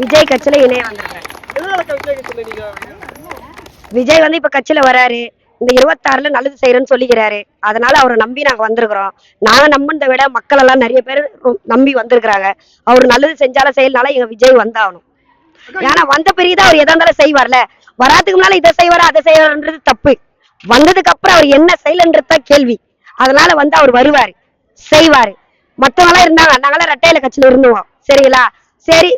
விஜய் கட்சியில இணைய வந்திருக்கேன் விஜய் வந்து இப்ப கட்சியில வராரு. இந்த இருபத்தாறுல நல்லது செய்யறேன்னு சொல்லிக்கிறாரு. அதனால அவரை நம்பி நாங்க வந்திருக்கிறோம். நாங்க நம்பினதை விட மக்கள் எல்லாம் நிறைய பேர் நம்பி வந்திருக்கிறாங்க. அவர் நல்லது செஞ்சாலும் செய்யலனால எங்க விஜய் வந்தாகணும். ஏன்னா வந்த பிறகுதான் அவர் எதா இருந்தாலும் செய்வார்ல. வராதுக்கு முன்னால இதை செய்வாரா அதை செய்வாருன்றது தப்பு. வந்ததுக்கு அப்புறம் அவர் என்ன செய்யலன்றது தான் கேள்வி. அதனால வந்து அவர் வருவாரு. செய்வாரு. மத்தவங்க எல்லாம் இருந்தாங்க. நாங்களாம் ரெட்டையில கட்சியில இருந்தோம் சரிங்களா? சரி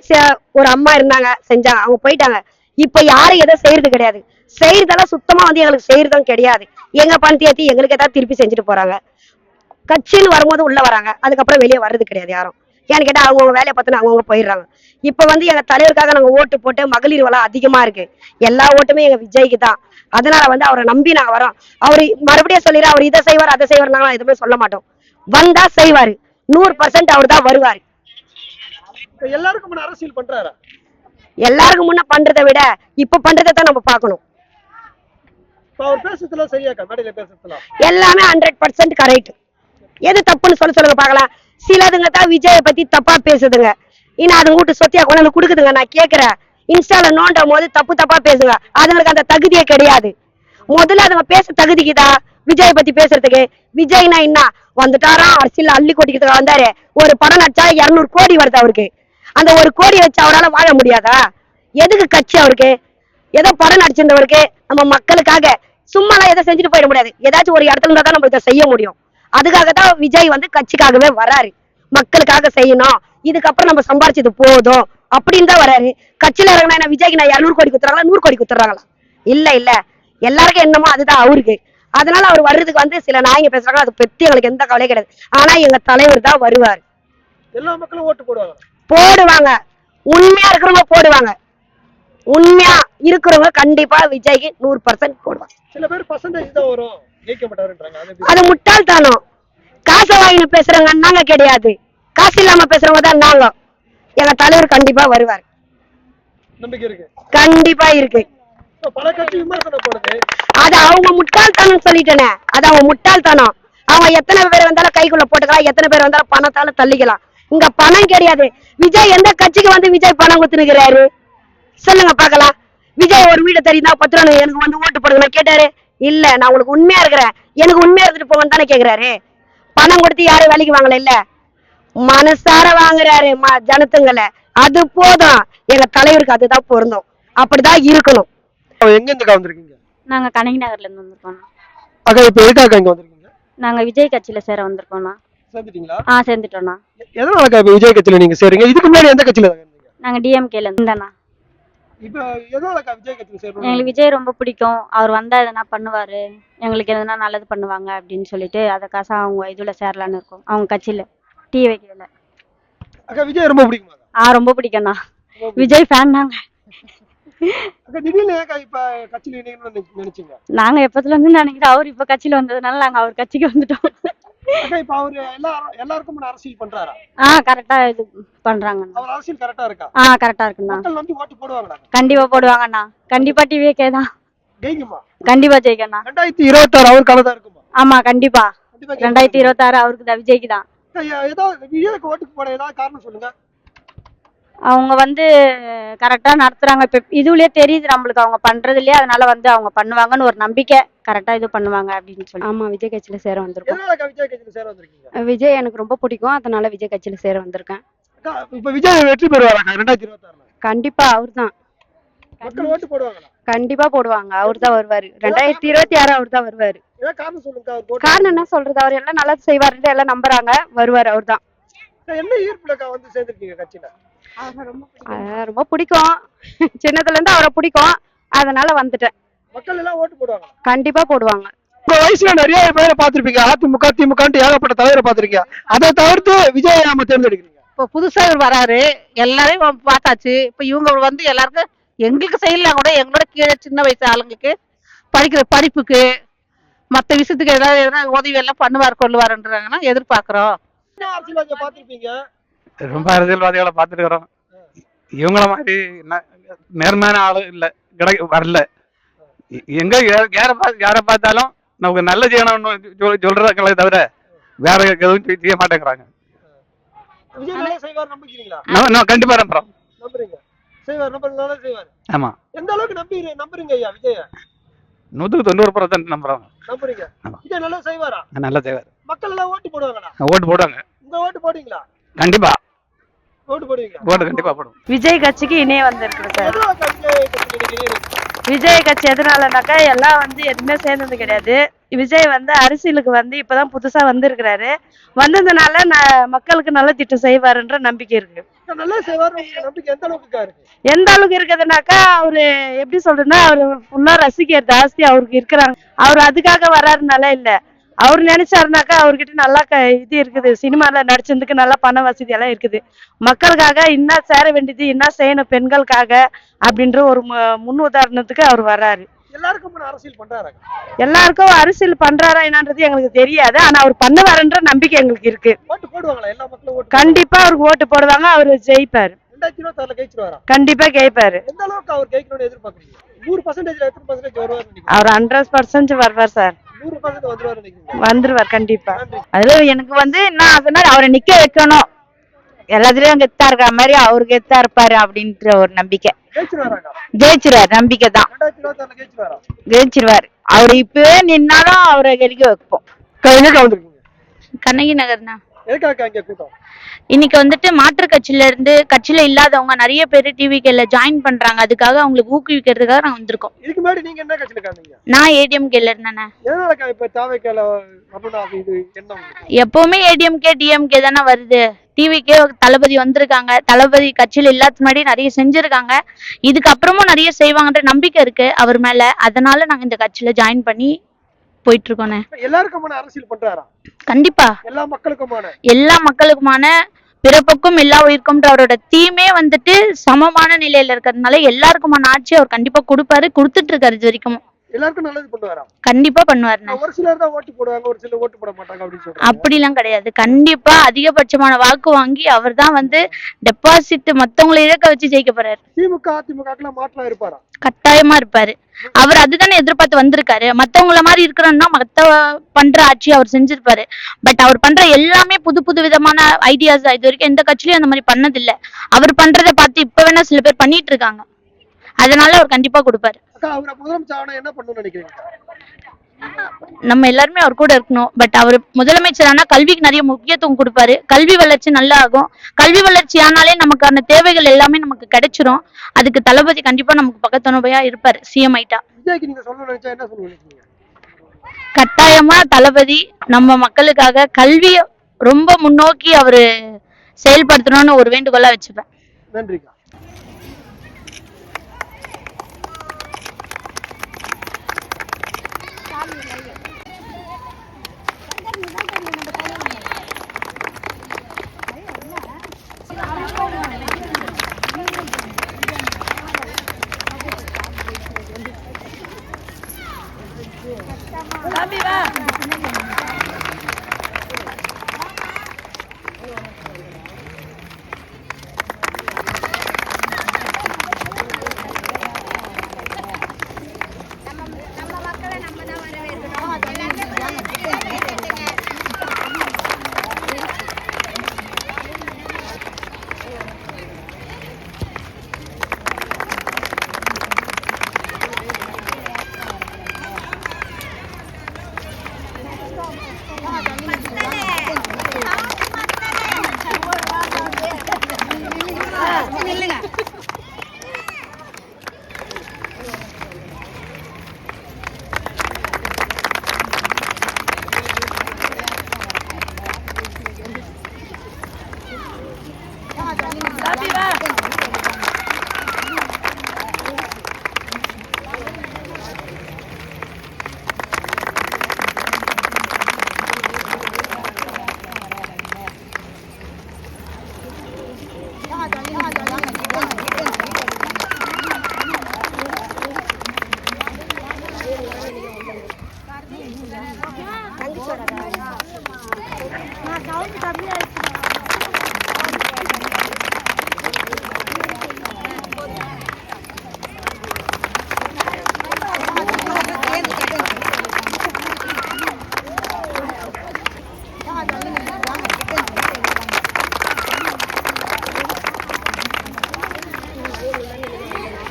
ஒரு அம்மா இருந்தாங்க செஞ்சாங்க. அவங்க போயிட்டாங்க. இப்ப யாரும் எதுவும் செய்யறது கிடையாது. செய்யறதெல்லாம் சுத்தமா வந்து எங்களுக்கு செய்யறதும் கிடையாது. எங்க பணத்தையாத்தி எங்களுக்கு ஏதாவது திருப்பி செஞ்சுட்டு போறாங்க. கட்சின்னு வரும்போது உள்ள வராங்க. அதுக்கப்புறம் வெளியே வர்றது கிடையாது யாரும். ஏன்னு கேட்டா அவங்கவுங்க வேலையை பார்த்துன்னு அவங்கவுங்க போயிடுறாங்க. இப்ப வந்து எங்க தலைவருக்காக நாங்க ஓட்டு போட்டு மகளிர் வளம் அதிகமா இருக்கு. எல்லா ஓட்டுமே எங்க விஜய்க்கு தான். அதனால வந்து அவரை நம்பி நாங்க வரோம். அவரு மறுபடியும் சொல்லிடுற அவர் இதை செய்வார் அதை செய்வார் நாங்கள் எதுவுமே சொல்ல மாட்டோம். வந்தா செய்வாரு. நூறு பர்சன்ட் அவர் தான் வருவாரு. எல்லாருக்கும் முன்ன அரசியல் பண்றாரா? எல்லாருக்கும் முன்ன பண்றதை விட இப்ப பண்றதை தான் நம்ம பார்க்கணும். இப்ப அவர் பேசுறதுல சரியாக்கா? மேடையில பேசுறதுல எல்லாமே ஹண்ட்ரட் பர்சன்ட் கரெக்ட் எது தப்புன்னு சொல்ல சொல்லுங்க பார்க்கலாம். சிலதுங்க தான் விஜயை பத்தி தப்பா பேசுதுங்க. இன்னும் அது வீட்டு சொத்தியா கொண்டாந்து கொடுக்குதுங்க. நான் கேக்குறேன். இன்ஸ்டால நோண்டும் போது தப்பு தப்பா பேசுங்க. அதுங்களுக்கு அந்த தகுதியே கிடையாது. முதல்ல அதுங்க பேச தகுதிக்குதா விஜய் பத்தி பேசுறதுக்கு. விஜய்னா என்ன? வந்துட்டாராம் அரசியல் அள்ளி கொட்டிக்கிறதுக்கு வந்தாரு. ஒரு படம் நடிச்சா இருநூறு கோடி வருது அவருக்கு. அந்த ஒரு கோடி வச்சு அவரால வாழ முடியாதா? எதுக்கு கட்சி அவருக்கு? ஏதோ படம் நடிச்சிருந்தவருக்கு நம்ம மக்களுக்காக சும்மாலாம் எதை செஞ்சுட்டு போயிட முடியாது. ஏதாச்சும் ஒரு இடத்துல இருந்தா தான் நம்ம இதை செய்ய முடியும். அதுக்காக தான் விஜய் வந்து கட்சிக்காகவே வராரு. மக்களுக்காக செய்யணும். இதுக்கப்புறம் நம்ம சம்பாரிச்சது போதும். அப்படின்னு தான் வராரு. கட்சியில இறங்கினா என்ன? விஜய்க்கு நான் நூறு கோடி குத்துறாங்களா நூறு கோடி குத்துறாங்களா இல்ல இல்ல. எல்லாருக்கும் என்னமோ அதுதான் அவருக்கு. அதனால அவர் வர்றதுக்கு வந்து சில நாயங்க பேசுறாங்க அது பத்தி எங்களுக்கு எந்த கவலையும் கிடையாது. ஆனா எங்க தலைவர் தான் வருவார். எல்லா மக்களும் ஓட்டு போடுவாங்க. போடுவாங்க. உண்மையா இருக்கிறவங்க போடுவாங்க. உண்மையா இருக்கிறவங்க கண்டிப்பா விஜய்க்கு நூறு பர்சன்ட் போடுவாங்க. சில பேர் பர்சன்டேஜ் தான் வரும். அது முட்டாள்தானம் காசை வாங்கிட்டு பேசுறவங்க நாங்க கிடையாது. காசு இல்லாம பேசுறவங்க தான் நாங்க. எங்க தலைவர் கண்டிப்பா வருவார். கண்டிப்பா இருக்கு. அது அவங்க முட்டாள்தனம் சொல்லிட்டேனே. அது அவங்க முட்டாள்தனம் அவங்க எத்தனை பேர் வந்தாலும் கைக்குள்ள போட்டுக்கலாம். எத்தனை பேர் வந்தாலும் பணத்தால தள்ளிக்கலாம். இங்க பணம் கிடையாது. விஜய் எந்த கட்சிக்கு வந்து விஜய் பணம் குத்துனுக்கிறாரு சொல்லுங்க பார்க்கலாம். விஜய் ஒரு வீடு தெரியுதா? பத்து ரூபா எனக்கு வந்து ஓட்டு போடுங்க. கேட்டாரு இல்ல நான் உங்களுக்கு உண்மையா இருக்கிறேன். எனக்கு உண்மையா இருந்துட்டு போங்கன்னு தானே கேக்குறாரு. பணம் கொடுத்து யாரும் வேலைக்கு வாங்கல இல்ல? மனசார வாங்குறாரு ம- ஜனத்துங்களை. அது போதும். எங்க தலைவருக்கு அதுதான் பொருந்தும். அப்படிதான் இருக்கணும். எங்க இருந்து வந்திருக்கீங்க? நாங்க கனகி நகர்ல இருந்து வந்திருக்கோம் அக்கா இப்ப எதுக்காக இங்க வந்திருக்கீங்க? நாங்க விஜய் கட்சியில சேர வந்திருக்கோம்ண்ணா சேர்ந்துட்டீங்களா? ஆ சேர்ந்துட்டோம்ண்ணா. எதனாலக்கா இப்ப விஜய் கட்சியில நீங்க சேருங்க இதுக்கு முன்னாடி எந்த கட்சியில இருந்தீங்க? நாங்க டிஎம்கேல இருந்தேண்ணா இப்ப எதனாலக்கா விஜய் கட்சியில சேரணும் எங்களுக்கு விஜய் ரொம்ப பிடிக்கும். அவர் வந்தா எதனா பண்ணுவாரு. எங்களுக்கு எதனா நல்லது பண்ணுவாங்க அப்படின்னு சொல்லிட்டு அதுக்காக அவங்க இதுல சேரலான்னு இருக்கோம். அவங்க கட்சியில டிவிகேல அக்கா விஜய் ரொம்ப பிடிக்குமா ஆ ரொம்ப பிடிக்கும்ண்ணா. விஜய் ஃபேன் நாங்க அக்கா திடீர்னு ஏக்கா இப்ப கட்சியில இணையணும்னு நினைச்சீங்க? நாங்க எப்பத்துல இருந்து நினைக்கிறோம் அவர் இப்ப கட்சியில வந்ததுனால நாங்க அவர் கட்சிக்கு வந்துட்டோம். அக்கா இப்ப அவரு எல்லாரும் எல்லாருக்கும் முன்ன அரசியல் பண்றாரா ஆ கரெக்டா இது பண்றாங்கண்ணா அவர் அரசியல் கரெக்டா இருக்கா ஆ கரெக்டா இருக்குண்ணா மக்கள் வந்து ஓட்டு போடுவாங்கடா கண்டிப்பா போடுவாங்கண்ணா கண்டிப்பா டிவிகே தான் ஜெயிக்குமா கண்டிப்பா ஜெயிக்கண்ணா ரெண்டாயிரத்தி இருபத்தாறு அவர் காலம் தான் இருக்குமா ஆமா கண்டிப்பா. ரெண்டாயிரத்தி இருபத்தாறு அவருக்கு தான் விஜய்க்கு தான் ஏதாவது விஜய்க்கு ஓட்டுக்கு போட ஏதாவது காரணம் சொல்லுங்க அவங்க வந்து கரெக்டா நடத்துறாங்க. இப்ப இதுலயே தெரியுது நம்மளுக்கு அவங்க பண்றதுலயே அதனால வந்து அவங்க பண்ணுவாங்கன்னு ஒரு நம்பிக்கை கரெக்டா இது பண்ணுவாங்க அப்படின்னு சொல்லி. ஆமா விஜய் கட்சியில சேர வந்திருக்கோம். விஜய் கட்சியில சேர வந்திருக்கீங்க? விஜய் எனக்கு ரொம்ப பிடிக்கும். அதனால விஜய் கட்சியில சேர வந்திருக்கேன். இப்ப விஜய் வெற்றி பெறுவாரா ரெண்டாயிரத்தி இருபத்தாறுல? கண்டிப்பா அவர்தான். மக்கள் ஓட்டு போடுவாங்களா? கண்டிப்பா போடுவாங்க. அவர் தான் வருவாரு ரெண்டாயிரத்தி இருபத்தி ஆறு அவர் தான் வருவாரு காரணம் அவர் என்ன சொல்றது? அவர் எல்லாம் நல்லது செய்வாருன்னு எல்லாம் நம்புறாங்க. வருவாரு அவர் தான் ரொம்ப பிடிக்கும். சின்னதுல இருந்து அவரை பிடிக்கும். அதனால வந்துட்டேன். மக்கள் எல்லாம் ஓட்டு போடுவாங்க கண்டிப்பா போடுவாங்க. உங்க வயசுல நிறைய பேரை பார்த்திருப்பீங்க. அதிமுக திமுக ஏகப்பட்ட தலைவரை பார்த்திருக்கீங்க. அதை தவிர்த்து விஜய் நாம தேர்ந்தெடுக்கிறீங்க. இப்போ புதுசா இவர் வராரு. எல்லாரையும் பார்த்தாச்சு. இப்போ இவங்க வந்து எல்லாருக்கும் எங்களுக்கு செய்யலாம் கூட எங்களோட கீழே சின்ன வயசு ஆளுங்களுக்கு படிக்கிற படிப்புக்கு மற்ற விஷயத்துக்கு ஏதாவது எதனா உதவி எல்லாம் பண்ணுவார் கொள்ளுவாருன்றாங்கன்னா எதிர்பார்க்குறோம். ரொம்ப அரசியல்வாதிகளை பார்த்துருக்குறோம். இவங்கள மாதிரி நேர்மையான ஆளு இல்ல. கிடை வரல. எங்க யாரை பார்த்து யாரை பார்த்தாலும் நமக்கு நல்ல செய்யணும்னு சொல்- சொல்றாங்களே தவிர வேற எதுவும் செய்~ செய்ய மாட்டேங்கிறாங்க. கண்டிப்பா நம்புறோம். ஆமா. எந்த அளவுக்கு நம்பி நம்புறீங்க ஐயா விஜய? தொண்ணூறு பர்சன்ட் நம்புறீங்க. விஜய் நல்லா செய்வாரா? நல்லா செய்வார். மக்கள் எல்லாம் ஓட்டு போடுவாங்களா? ஓட்டு போடுவாங்க. உங்க ஓட்டு போடுவீங்களா? கண்டிப்பா. ஓட்டு போடுவீங்க? ஓட்டு கண்டிப்பா போடுவோம். விஜய் கட்சிக்கு இணைய வந்திருக்கு சார். விஜய் கட்சி எதனாலனாக்கா எல்லாம் வந்து எதுவுமே சேர்ந்தது கிடையாது. விஜய் வந்து அரசியலுக்கு வந்து இப்பதான் புதுசா வந்திருக்கிறாரு. வந்ததுனால மக்களுக்கு நல்ல திட்டம் செய்வாருன்ற நம்பிக்கை இருக்கு. எந்த அளவுக்கு இருக்குதுனாக்கா அவரு எப்படி சொல்றதுன்னா அவரு ஃபுல்லா ரசிகர் ஜாஸ்தி அவருக்கு இருக்கிறாங்க. அவர் அதுக்காக வர்றாருனால இல்ல. அவர் நினைச்சாருனாக்கா அவர்கிட்ட நல்லா க இது இருக்குது சினிமால நடிச்சதுக்கு நல்லா பண வசதி எல்லாம் இருக்குது. மக்களுக்காக என்ன சேர வேண்டியது என்ன செய்யணும் பெண்களுக்காக அப்படின்ற ஒரு முன் உதாரணத்துக்கு அவர் வர்றாரு. எல்லாருக்கும் அரசியல் பண்றாங்க எல்லாருக்கும் அரசியல் பண்றாரா என்னன்றது எங்களுக்கு தெரியாது. ஆனா அவர் பண்ணுவாருன்ற நம்பிக்கை எங்களுக்கு இருக்கு. கண்டிப்பா அவருக்கு ஓட்டு போடுவாங்க அவர் ஜெயிப்பாரு. கண்டிப்பா அளவுக்கு அவர் ஹண்ட்ரட் பர்சன்ட் வருவார் சார். வந்துருவாரு கண்டிப்பா. அதுல எனக்கு வந்து என்ன ஆசைன்னா அவரை நிக்க வைக்கணும். எல்லாத்துலயும் கெத்தா இருக்கிற மாதிரி அவரு கெத்தா இருப்பாரு அப்படின்ற ஒரு நம்பிக்கை. ஜெயிச்சிருவார் நம்பிக்கை தான். ஜெயிச்சிருவாரா? அவர் இப்பவே நின்னாலும் அவரை கெலிக்க வைப்போம். கண்ணகி நகர்னா எதுக்காக அங்க கூட்டம்? இன்னைக்கு வந்துட்டு மாற்று கட்சியில இருந்து கட்சியில இல்லாதவங்க நிறைய பேர் டிவிகேல ஜாயின் பண்றாங்க. அதுக்காக அவங்களுக்கு ஊக்குவிக்கிறதுக்காக நான் வந்திருக்கோம். இதுக்கு முன்னாடி நீங்க என்ன கட்சியில காந்தீங்க நான் ஏடிஎம் கேல இருந்தேனே எதனால இப்ப தாவைக்கால இது என்ன? எப்பவுமே ஏடிஎம்கே டிஎம்கே தானே வருது. டிவிக்கே தளபதி வந்திருக்காங்க. தளபதி கட்சியில இல்லாத முன்னாடி நிறைய செஞ்சிருக்காங்க. இதுக்கப்புறமும் நிறைய செய்வாங்கன்ற நம்பிக்கை இருக்கு அவர் மேல. அதனால நாங்க இந்த கட்சியில ஜாயின் பண்ணி போயிட்டு இருக்கோண்ணே இப்ப எல்லாருக்குமான அரசியல் பண்றாரா? கண்டிப்பா. எல்லா மக்களுக்குமான. எல்லா மக்களுக்குமான பிறப்புக்கும் எல்லா உயிருக்கும்ன்ற அவரோட தீமே வந்துட்டு சமமான நிலையில இருக்கிறதுனால எல்லாருக்குமான ஆட்சி அவர் கண்டிப்பா கொடுப்பாரு கொடுத்துட்டு இருக்காரு இது வரைக்கும். எல்லாருக்கும் நல்லது பண்ணுவாரா? கண்டிப்பா பண்ணுவாருண்ணே ஒரு சிலர் தான் ஓட்டு போடுவாங்க ஒரு சிலர் ஓட்டு போட மாட்டாங்க அப்படின்னு சொல்றாங்க. அப்படிலாம் கிடையாது. கண்டிப்பா அதிகபட்சமான வாக்கு வாங்கி அவர் தான் வந்து டெபாசிட் மத்தவங்களை இழக்க வச்சு ஜெயிக்க போறாரு. திமுக அதிமுக மாற்றம் இருப்பாரா? கட்டாயமா இருப்பாரு. அவர் அதுதானே எதிர்பார்த்து வந்திருக்காரு. மத்தவங்கள மாதிரி இருக்கணும்னா மத்த பண்ற ஆட்சி அவர் செஞ்சிருப்பாரு. பட் அவர் பண்ற எல்லாமே புது புது விதமான ஐடியாஸ் இது வரைக்கும் எந்த கட்சியிலயும் அந்த மாதிரி பண்ணதில்ல. அவர் பண்றதை பார்த்து இப்ப வேணா சில பேர் பண்ணிட்டு இருக்காங்க. அதனால அவர் கண்டிப்பா கொடுப்பாரு. அக்கா அவரை முதலமைச்சர் ஆனா என்ன பண்ணணும்னு நினைக்கிறீங்க? நம்ம எல்லாருமே அவர் கூட இருக்கணும். பட் அவர் முதலமைச்சர் ஆனா கல்விக்கு நிறைய முக்கியத்துவம் கொடுப்பாரு. கல்வி வளர்ச்சி நல்லா ஆகும் கல்வி வளர்ச்சி ஆனாலே நமக்கான தேவைகள் எல்லாமே நமக்கு கிடைச்சிரும். அதுக்கு தளபதி கண்டிப்பா நமக்கு பக்கத்துணையா இருப்பாரு சிஎம் நினைக்கிறீங்க கட்டாயமா தளபதி நம்ம மக்களுக்காக கல்வியை ரொம்ப முன்னோக்கி அவரு செயல்படுத்தணும்னு ஒரு வேண்டுகோளா வச்சுப்பேன். நன்றிக்கா.